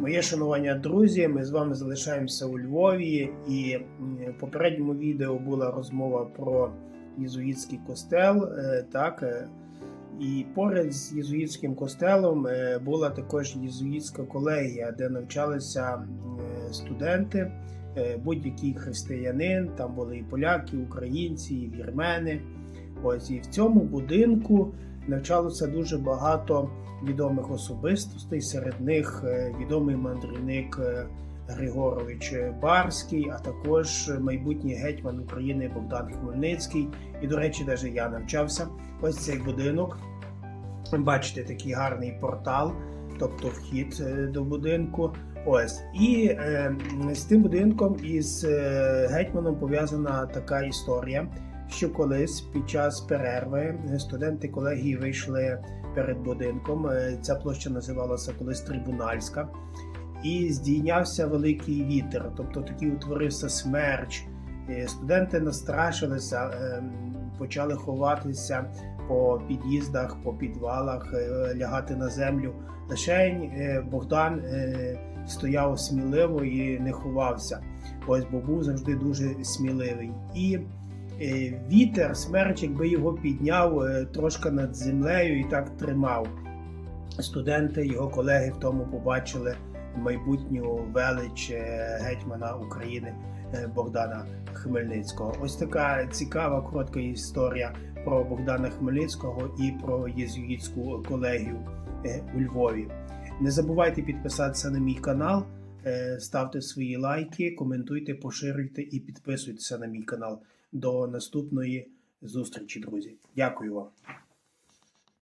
Моє шанування, друзі. Ми з вами залишаємося у Львові, і в попередньому відео була розмова про єзуїтський костел. е, Так, е, і поряд з єзуїтським костелом е, була також єзуїтська колегія, де навчалися е, студенти, е, будь-який християнин. Там були і поляки, і українці, і вірмени. Ось і в цьому будинку навчалося дуже багато відомих особистостей. Серед них е, відомий мандрівник е, Григорович Барський, а також майбутній гетьман України Богдан Хмельницький. І, до речі, навіть я навчався. Ось цей будинок. Бачите, такий гарний портал, тобто вхід е, до будинку. Ось і е, з тим будинком із е, гетьманом пов'язана така історія, що колись під час перерви студенти колегії вийшли перед будинком. Е, Ця площа називалася колись Трибунальська, і здійнявся великий вітер, тобто такий утворився смерч. Е, Студенти настрашилися, е, почали ховатися по під'їздах, по підвалах, лягати на землю. Лишень Богдан стояв сміливо і не ховався. Ось бо був завжди дуже сміливий. І вітер, смерч, якби його підняв е, трошки над землею і так тримав. Студенти, його колеги в тому побачили майбутню велич е, гетьмана України е, Богдана Хмельницького. Ось така цікава коротка історія про Богдана Хмельницького і про єзуїтську колегію е, у Львові. Не забувайте підписатися на мій канал, е, ставте свої лайки, коментуйте, поширюйте і підписуйтеся на мій канал. До наступної зустрічі, друзі. Дякую вам.